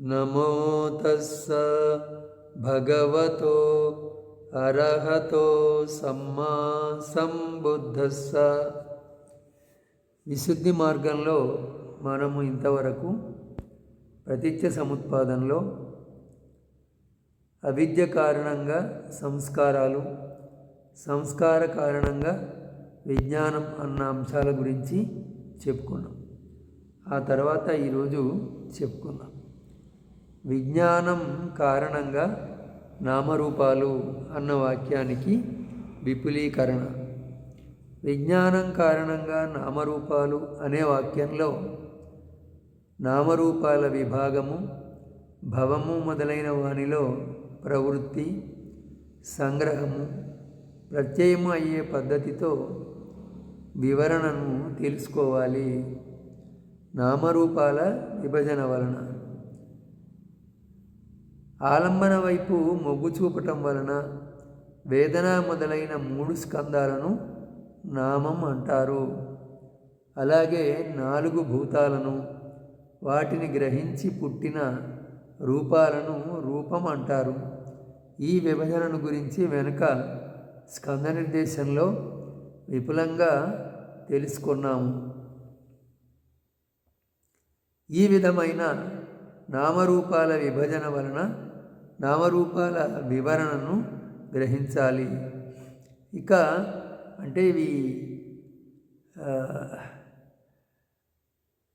నమో తస్స భగవతో అర్హతో సమ్మా సంబుద్ధస్స. విశుద్ధి మార్గంలో మనము ఇంతవరకు ప్రతిత్య సముత్పాదనలో అవిద్య కారణంగా సంస్కారాలు సంస్కార కారణంగా విజ్ఞానం అన్న అంశాల గురించి చెప్పుకున్నాం. ఆ తర్వాత ఈరోజు చెప్పుకుందాం. విజ్ఞానం కారణంగా నామరూపాలు అన్న వాక్యానికి విపులీకరణ. విజ్ఞానం కారణంగా నామరూపాలు అనే వాక్యంలో నామరూపాల విభాగము భవము మొదలైన వానిలో ప్రవృత్తి సంగ్రహము ప్రత్యయము అయ్యే పద్ధతితో వివరణను తెలుసుకోవాలి. నామరూపాల విభజన వలన ఆలంబన వైపు మొగ్గు చూపటం వలన వేదన మొదలైన మూడు స్కందాలను నామం అంటారు. అలాగే నాలుగు భూతాలను వాటిని గ్రహించి పుట్టిన రూపాలను రూపం అంటారు. ఈ విభజనను గురించి వెనుక స్కంద నిర్దేశంలో విపులంగా తెలుసుకున్నాము. ఈ విధమైన నామరూపాల విభజన వలన నామరూపాల వివరణను గ్రహించాలి. ఇక అంటే ఇవి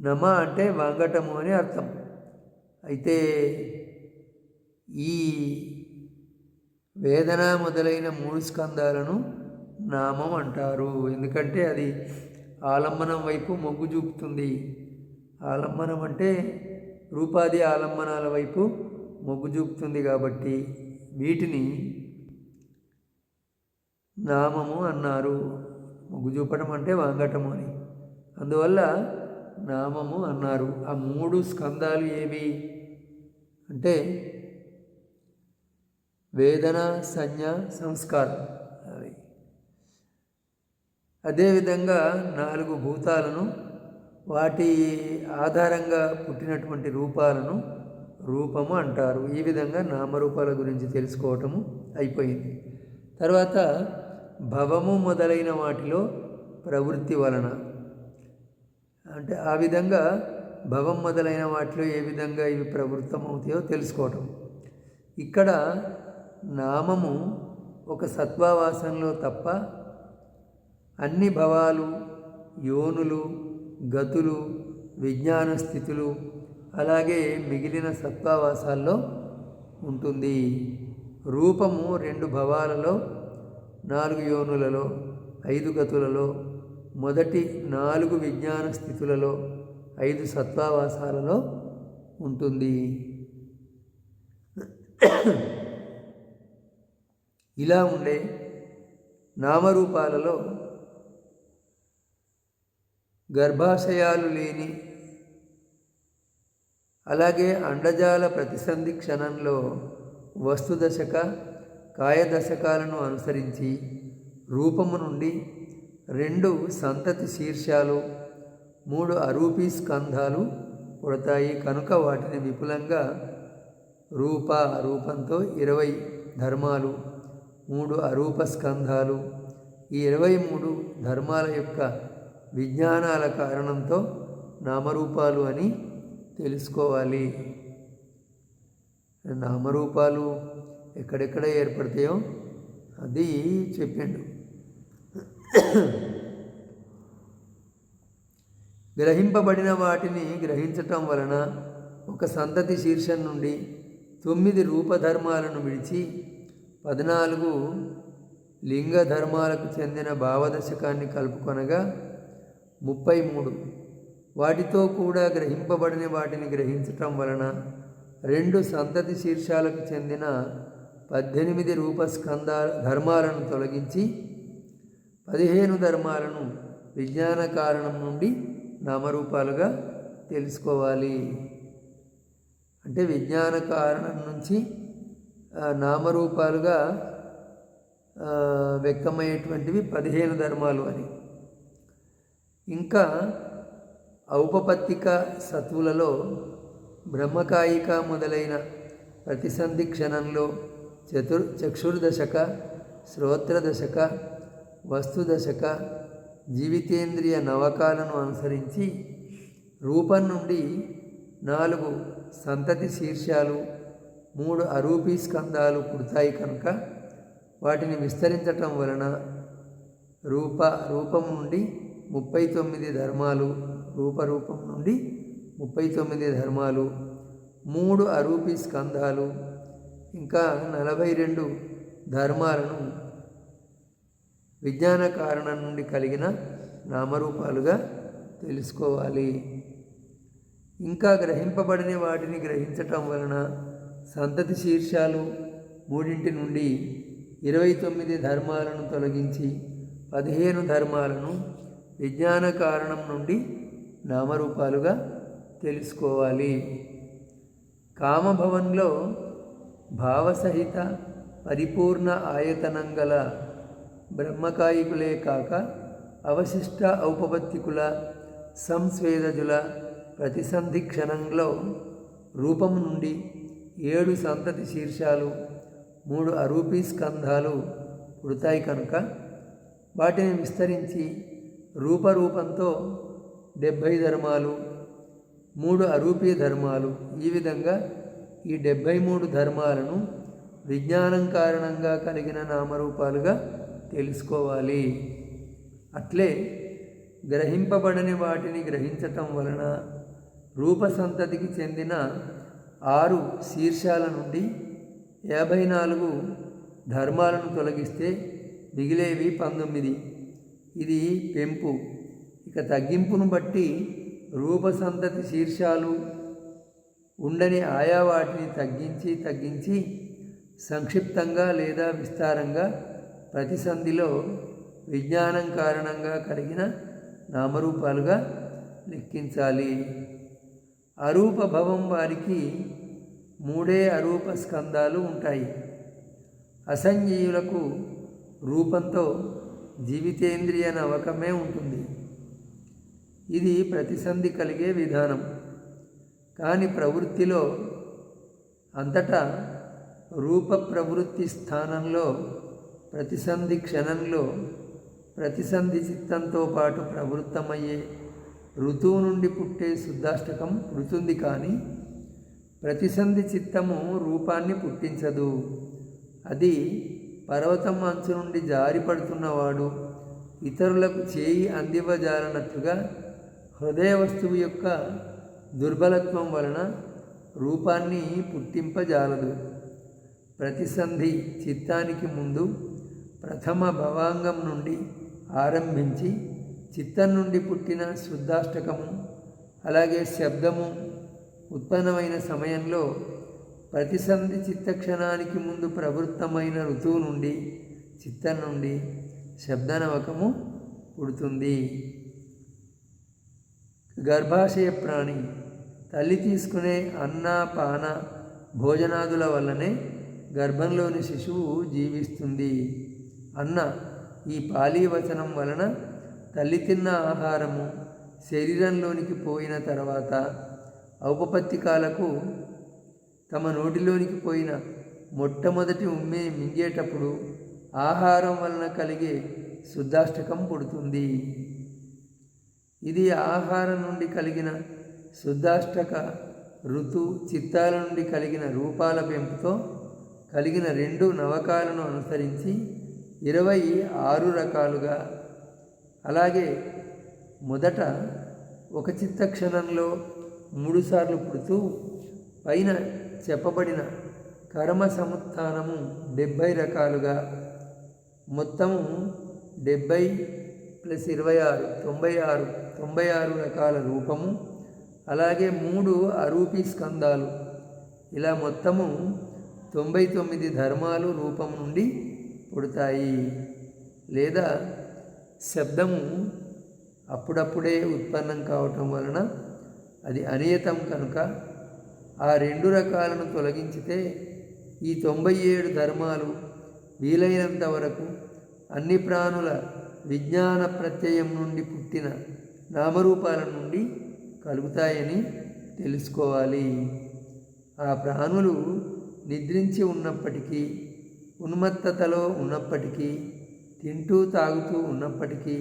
నమ అంటే వంగటము అని అర్థం. అయితే ఈ వేదన మొదలైన మూడు స్కందాలను నామం అంటారు. ఎందుకంటే అది ఆలంబనం వైపు మొగ్గు చూపుతుంది. ఆలంబనం అంటే రూపాది ఆలంబనాల వైపు మొగ్గు చూపుతుంది కాబట్టి వీటిని నామము అన్నారు. మొగ్గు చూపటం అంటే వాంగటము అని. అందువల్ల నామము అన్నారు. ఆ మూడు స్కందాలు ఏవి? అంటే వేదన సంజ్ఞ సంస్కారం అవి. అదేవిధంగా నాలుగు భూతాలను వాటి ఆధారంగా పుట్టినటువంటి రూపాలను రూపము అంటారు. ఈ విధంగా నామరూపాల గురించి తెలుసుకోవటము అయిపోయింది. తర్వాత భవము మొదలైన వాటిలో ప్రవృత్తి వలన అంటే ఆ విధంగా భవం మొదలైన వాటిలో ఏ విధంగా ఇవి ప్రవృత్తమవుతాయో తెలుసుకోవటం. ఇక్కడ నామము ఒక సత్వావాసంలో తప్ప అన్ని భవాలు యోనులు గతులు విజ్ఞాన స్థితులు అలాగే మిగిలిన సత్వావాసాల్లో ఉంటుంది. రూపము రెండు భవాలలో నాలుగు యోనులలో ఐదు గతులలో మొదటి నాలుగు విజ్ఞాన స్థితులలో ఐదు సత్వావాసాలలో ఉంటుంది. ఇలా ఉండే నామరూపాలలో గర్భాశయాలు లేని అలాగే అండజాల ప్రతిసంధి క్షణంలో వస్తుదశక కాయదశకాలను అనుసరించి రూపము నుండి రెండు సంతతి శీర్షాలు మూడు అరూపీ స్కంధాలు పుడతాయి. కనుక వాటిని విపులంగా రూప రూపంతో ఇరవై ధర్మాలు మూడు అరూప స్కంధాలు ఈ ఇరవై మూడు ధర్మాల యొక్క విజ్ఞానాల కారణంతో నామరూపాలు అని తెలుసుకోవాలి. నామరూపాలు ఎక్కడెక్కడ ఏర్పడతాయో అది చెప్పిండు గ్రహింపబడిన వాటిని గ్రహించటం వలన ఒక సంతతి శీర్షం నుండి తొమ్మిది రూపధర్మాలను విడిచి పద్నాలుగు లింగ ధర్మాలకు చెందిన భావదశకాన్ని కలుపుకొనగా ముప్పై మూడు వాటితో కూడా గ్రహింపబడిన వాటిని గ్రహించటం వలన రెండు సంతతి శీర్షాలకు చెందిన పద్దెనిమిది రూపస్కంద ధర్మాలను తొలగించి పదిహేను ధర్మాలను విజ్ఞాన కారణం నుండి నామరూపాలుగా తెలుసుకోవాలి. అంటే విజ్ఞాన కారణం నుంచి నామరూపాలుగా వ్యక్తమయ్యేటువంటివి పదిహేను ధర్మాలు అని. ఇంకా ఔపపత్తిక సత్వులలో బ్రహ్మకాయిక మొదలైన ప్రతిసంధి క్షణంలో చతుర్ చక్షుర్దశక శ్రోత్రదశక వస్తుదశక జీవితేంద్రియ నవకాలను అనుసరించి రూపం నుండి నాలుగు సంతతి శీర్షాలు మూడు అరూపీ స్కందాలు పుడతాయి కనుక వాటిని విస్తరించటం వలన రూప రూపం నుండి ముప్పై తొమ్మిది ధర్మాలు రూపరూపం నుండి ముప్పై తొమ్మిది ధర్మాలు మూడు అరూపి స్కంధాలు ఇంకా నలభై రెండు ధర్మాలను విజ్ఞాన కారణం నుండి కలిగిన నామరూపాలుగా తెలుసుకోవాలి. ఇంకా గ్రహింపబడిన వాటిని గ్రహించటం వలన సంతతి శీర్షాలు మూడింటి నుండి ఇరవై తొమ్మిది ధర్మాలను తొలగించి పదిహేను ధర్మాలను విజ్ఞాన కారణం నుండి నామరూపాలుగా తెలుసుకోవాలి. కామభవన్లో భావసహిత పరిపూర్ణ ఆయతనం గల బ్రహ్మకాయికులే కాక అవశిష్ట ఔపపత్తికుల సంస్వేదజుల ప్రతిసంధి క్షణంలో రూపం నుండి ఏడు సంతతి శీర్షాలు మూడు అరూపీ స్కంధాలు పుడతాయి కనుక వాటిని విస్తరించి రూపరూపంతో డెబ్భై ధర్మాలు మూడు అరూపీ ధర్మాలు. ఈ విధంగా ఈ డెబ్భై మూడు ధర్మాలను విజ్ఞానం కారణంగా కలిగిన నామరూపాలుగా తెలుసుకోవాలి. అట్లే గ్రహింపబడని వాటిని గ్రహించటం వలన రూపసంతతికి చెందిన ఆరు శీర్షాల నుండి యాభై నాలుగు ధర్మాలను తొలగిస్తే మిగిలేవి పంతొమ్మిది. ఇది పెంపు. ఇక తగ్గింపును బట్టి రూపసంతతి శీర్షాలు ఉండని ఆయా వాటిని తగ్గించి తగ్గించి సంక్షిప్తంగా లేదా విస్తారంగా ప్రతి సంధిలో విజ్ఞానం కారణంగా కలిగిన నామరూపాలుగా లెక్కించాలి. అరూప భవం వారికి మూడే అరూప స్కందాలు ఉంటాయి. అసంజీయులకు రూపంతో జీవితేంద్రియ నవకమే ఉంటుంది. ఇది ప్రతిసంధి కలిగే విధానం. కానీ ప్రవృత్తిలో అంతటా రూప ప్రవృత్తి స్థానంలో ప్రతిసంధి క్షణంలో ప్రతిసంధి చిత్తంతో పాటు ప్రవృత్తమయ్యే ఋతువు నుండి పుట్టే శుద్ధాష్టకం పుడుతుంది కానీ ప్రతిసంధి చిత్తము రూపాన్ని పుట్టించదు. అది పర్వతం అంచు నుండి జారిపడుతున్నవాడు ఇతరులకు చేయి అందివజాలనట్టుగా హృదయ వస్తువు యొక్క దుర్బలత్వం వలన రూపాన్ని పుట్టింపజాలదు. ప్రతిసంధి చిత్తానికి ముందు ప్రథమ భవాంగం నుండి ఆరంభించి చిత్తం నుండి పుట్టిన శుద్ధాష్టకము అలాగే శబ్దము ఉత్పన్నమైన సమయంలో ప్రతిసంధి చిత్తక్షణానికి ముందు ప్రవృత్తమైన ఋతువు నుండి చిత్తం నుండి శబ్దనవకము పుడుతుంది. గర్భాశయ ప్రాణి తల్లి తీసుకునే అన్న పాన భోజనాదుల వల్లనే గర్భంలోని శిశువు జీవిస్తుంది. అన్న ఈ పాలీవచనం వలన తల్లి తిన్న ఆహారము శరీరంలోనికి పోయిన తర్వాత ఔపపత్తికాలకు తమ నోటిలోనికి పోయిన మొట్టమొదటి ఉమ్మే మింగేటప్పుడు ఆహారం వలన కలిగే శుద్ధాష్టకం పుడుతుంది. ఇది ఆహారం నుండి కలిగిన శుద్ధాష్టక ఋతు చిత్తాల నుండి కలిగిన రూపాల పెంపుతో కలిగిన రెండు నవకాలను అనుసరించి ఇరవై ఆరు రకాలుగా. అలాగే మొదట ఒక చిత్త క్షణంలో మూడుసార్లు పుడుతూ పైన చెప్పబడిన కర్మ సముత్థానము డెబ్భై రకాలుగా. మొత్తము డెబ్భై ప్లస్ ఇరవై ఆరు తొంభై ఆరు తొంభై ఆరు రకాల రూపము. అలాగే మూడు అరూపీ స్కందాలు. ఇలా మొత్తము తొంభై తొమ్మిది ధర్మాలు రూపం నుండి పుడతాయి. లేదా శబ్దము అప్పుడప్పుడే ఉత్పన్నం కావటం వలన అది అనియతం కనుక ఆ రెండు రకాలను తొలగించితే ఈ తొంభై ఏడు ధర్మాలు వీలైనంత వరకు అన్ని ప్రాణుల విజ్ఞాన ప్రత్యయం నుండి పుట్టిన నామరూపాల నుండి కలుగుతాయని తెలుసుకోవాలి. ఆ ప్రాణులు నిద్రించి ఉన్నప్పటికీ ఉన్మత్తతలో ఉన్నప్పటికీ తింటూ తాగుతూ ఉన్నప్పటికీ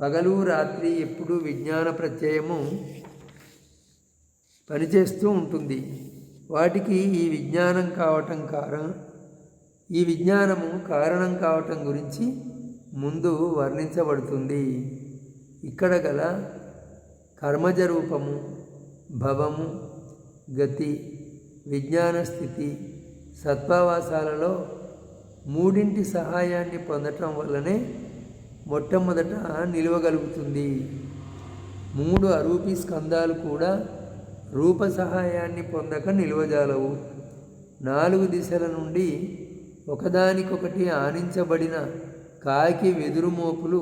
పగలు రాత్రి ఎప్పుడూ విజ్ఞాన ప్రత్యయము పనిచేస్తూ ఉంటుంది. వాటికి ఈ విజ్ఞానం కావటం కారణం ఈ విజ్ఞానము కారణం కావటం గురించి ముందు వర్ణించబడుతుంది. ఇక్కడ గల కర్మజ రూపము భవము గతి విజ్ఞాన స్థితి సత్వావాసాలలో మూడింటి సహాయాన్ని పొందటం వల్లనే మొట్టమొదట నిలవగలుగుతుంది. మూడు అరూపి స్కందాలు కూడా రూప సహాయాన్ని పొందక నిలువజాలవు. నాలుగు దిశల నుండి ఒకదానికొకటి ఆనించబడిన కాకి వెదురుమోపులు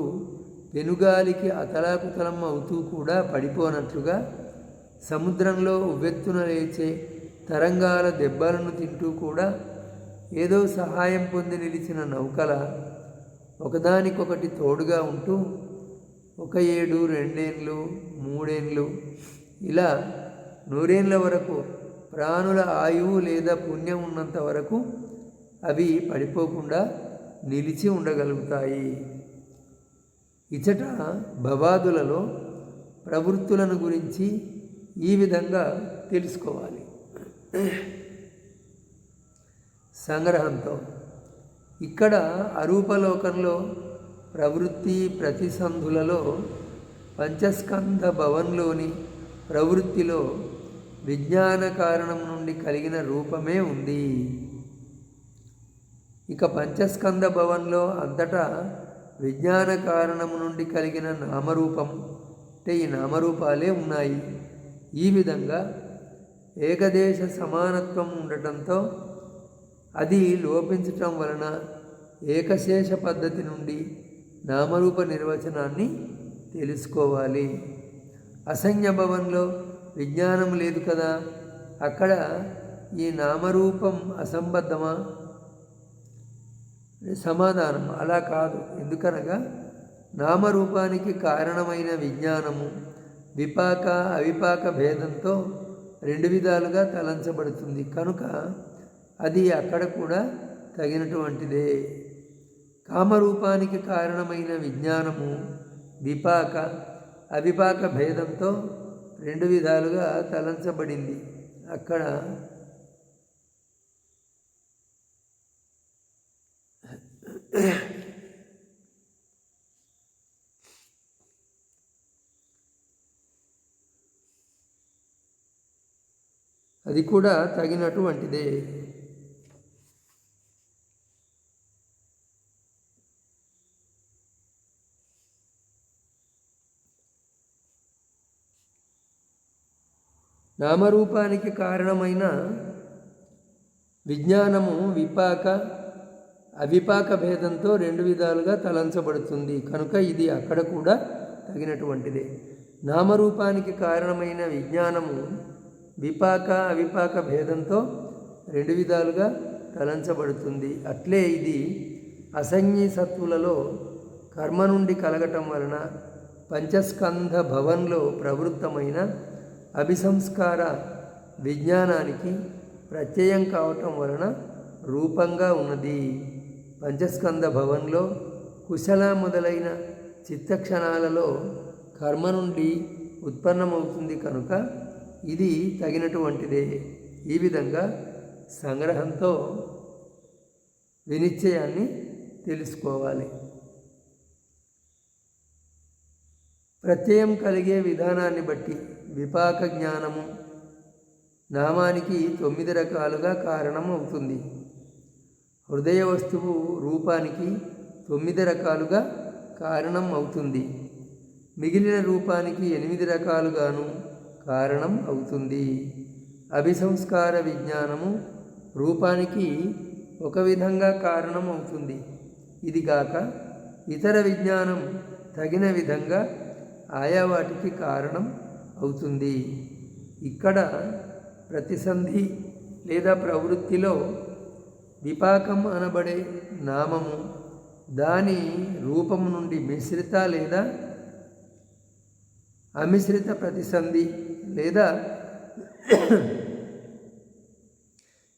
పెనుగాలికి అతలాకుతలం అవుతూ కూడా పడిపోనట్లుగా సముద్రంలో ఉవ్వెత్తున లేచే తరంగాల దెబ్బలను తింటూ కూడా ఏదో సహాయం పొంది నిలిచిన నౌకల ఒకదానికొకటి తోడుగా ఉంటూ ఒక ఏడు రెండేళ్ళు మూడేళ్ళు ఇలా నూరేళ్ళ వరకు ప్రాణుల ఆయువు లేదా పుణ్యం ఉన్నంత వరకు అవి పడిపోకుండా నిలిచి ఉండగలుగుతాయి. ఇచట భవాదులలో ప్రవృత్తులను గురించి ఈ విధంగా తెలుసుకోవాలి. సంగ్రహంతో ఇక్కడ అరూపలోకంలో ప్రవృత్తి ప్రతిసంధులలో పంచస్కంధ భవన్లోని ప్రవృత్తిలో విజ్ఞాన కారణం నుండి కలిగిన రూపమే ఉంది. ఇక పంచస్కంద భవన్లో అంతటా విజ్ఞాన కారణము నుండి కలిగిన నామరూపం అంటే ఈ నామరూపాలే ఉన్నాయి. ఈ విధంగా ఏకదేశ సమానత్వం ఉండటంతో అది లోపించటం వలన ఏకశేష పద్ధతి నుండి నామరూప నిర్వచనాన్ని తెలుసుకోవాలి. అసంజ్ఞ భవన్లో విజ్ఞానం లేదు కదా. అక్కడ ఈ నామరూపం అసంబద్ధమా? సమాధానం. అలా కాదు. ఎందుకనగా నామరూపానికి కారణమైన విజ్ఞానము విపాక అవిపాక భేదంతో రెండు విధాలుగా తలంచబడుతుంది. కనుక అది అక్కడ కూడా తగినటువంటిదే. కామరూపానికి కారణమైన విజ్ఞానము విపాక అవిపాక భేదంతో రెండు విధాలుగా తలంచబడింది. అక్కడ అది కూడా తగినటువంటిదే. నామరూపానికి కారణమైన విజ్ఞానము విపాక అవిపాక భేదంతో రెండు విధాలుగా తలంచబడుతుంది. కనుక ఇది అక్కడ కూడా తగినటువంటిదే. నామరూపానికి కారణమైన విజ్ఞానము విపాక అవిపాక భేదంతో రెండు విధాలుగా తలంచబడుతుంది. అట్లే ఇది అసంజ్ఞీ సత్తులలో కర్మ నుండి కలగటం వలన పంచస్కంధ భవన్లో ప్రవృత్తమైన అభిసంస్కార విజ్ఞానానికి ప్రత్యయం కావటం వలన రూపంగా ఉన్నది. పంచస్కంద భవన్లో కుశల మొదలైన చిత్తక్షణాలలో కర్మ నుండి ఉత్పన్నమవుతుంది కనుక ఇది తగినటువంటిదే. ఈ విధంగా సంగ్రహంతో వినిశ్చయాన్ని తెలుసుకోవాలి. ప్రత్యయం కలిగే విధానాన్ని బట్టి విపాక జ్ఞానము నామానికి తొమ్మిది రకాలుగా కారణం అవుతుంది హృదయ వస్తువు రూపానికి తొమ్మిది రకాలుగా కారణం అవుతుంది. మిగిలిన రూపానికి ఎనిమిది రకాలుగాను కారణం అవుతుంది. అభిసంస్కార విజ్ఞానము రూపానికి ఒక విధంగా కారణం అవుతుంది. ఇదిగాక ఇతర విజ్ఞానం తగిన విధంగా ఆయా వాటికి కారణం అవుతుంది. ఇక్కడ ప్రతిసంధి లేదా ప్రవృత్తిలో విపాకం అనబడే నామము దాని రూపము నుండి మిశ్రిత లేదా అమిశ్రిత ప్రతిసంధి లేదా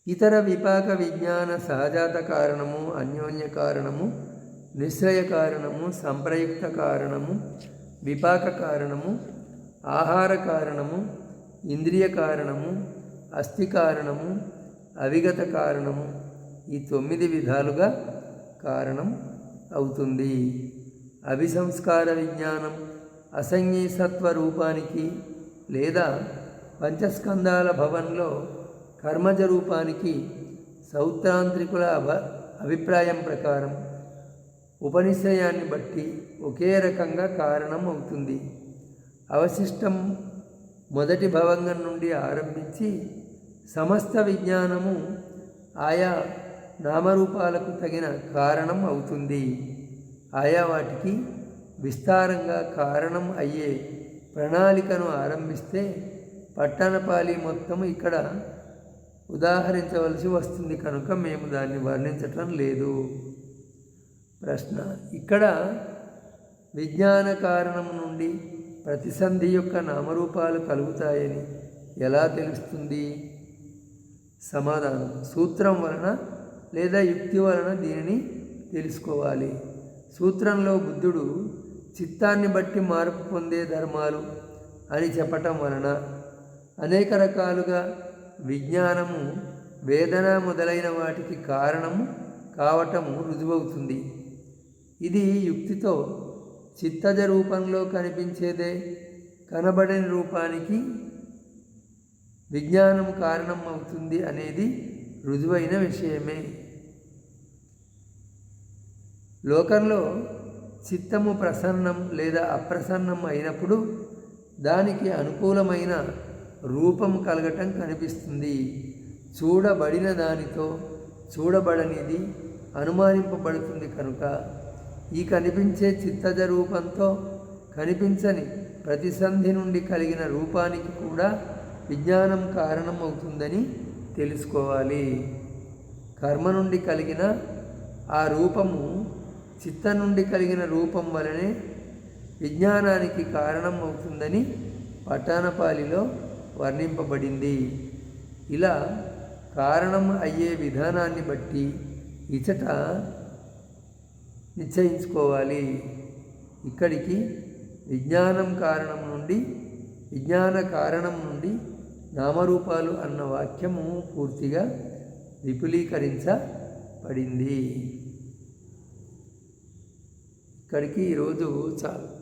ఇతర విపాక విజ్ఞాన సహజాత కారణము అన్యోన్య కారణము నిశ్చయ కారణము సంప్రయుక్త కారణము విపాక కారణము ఆహార కారణము ఇంద్రియ కారణము అస్థి కారణము అవిగత కారణము. ఈ తొమ్మిది విధాలుగా కారణం అవుతుంది. అభిసంస్కార విజ్ఞానం అసంగీసత్వ రూపానికి లేదా పంచస్కందాల భవన్లో కర్మజ రూపానికి సౌత్రాంత్రికుల అభ అభిప్రాయం ప్రకారం ఉపనిశ్చయాన్ని బట్టి ఒకే రకంగా కారణం అవుతుంది. అవశిష్టం మొదటి భవంగం నుండి ఆరంభించి సమస్త విజ్ఞానము ఆయా నామరూపాలకు తగిన కారణం అవుతుంది. ఆయా వాటికి విస్తారంగా కారణం అయ్యే ప్రణాళికను ఆరంభిస్తే పట్టణపాలి మొత్తం ఇక్కడ ఉదాహరించవలసి వస్తుంది. కనుక మేము దాన్ని వర్ణించటం లేదు. ప్రశ్న. ఇక్కడ విజ్ఞాన కారణం నుండి ప్రతిసంధి యొక్క నామరూపాలు కలుగుతాయని ఎలా తెలుస్తుంది? సమాధానం. సూత్రం వలన లేదా యుక్తి వలన దీనిని తెలుసుకోవాలి. సూత్రంలో బుద్ధుడు చిత్తాన్ని బట్టి మార్పు పొందే ధర్మాలు అని చెప్పటం వలన అనేక రకాలుగా విజ్ఞానము వేదన మొదలైన వాటికి కారణము కావటము రుజువవుతుంది. ఇది యుక్తితో చిత్తజ రూపంలో కనిపించేదే కనబడని రూపానికి విజ్ఞానం కారణం అవుతుంది అనేది రుజువైన విషయమే. లోకంలో చిత్తము ప్రసన్నం లేదా అప్రసన్నం అయినప్పుడు దానికి అనుకూలమైన రూపం కలగటం కనిపిస్తుంది. చూడబడిన దానితో చూడబడనిది అనుమానింపబడుతుంది కనుక ఈ కనిపించే చిత్తజ రూపంతో కనిపించని ప్రతిసంధి నుండి కలిగిన రూపానికి కూడా విజ్ఞానం కారణం అవుతుందని తెలుసుకోవాలి. కర్మ నుండి కలిగిన ఆ రూపము చిత్త నుండి కలిగిన రూపం వలనే విజ్ఞానానికి కారణం అవుతుందని పటానపాలిలో వర్ణింపబడింది. ఇలా కారణం అయ్యే విధానాన్ని బట్టి ఇచట నిశ్చయించుకోవాలి. ఇక్కడికి విజ్ఞానం కారణం నుండి విజ్ఞాన కారణం నుండి నామరూపాలు అన్న వాక్యము పూర్తిగా విపులీకరించబడింది. ఇక్కడికి ఈరోజు చాలు.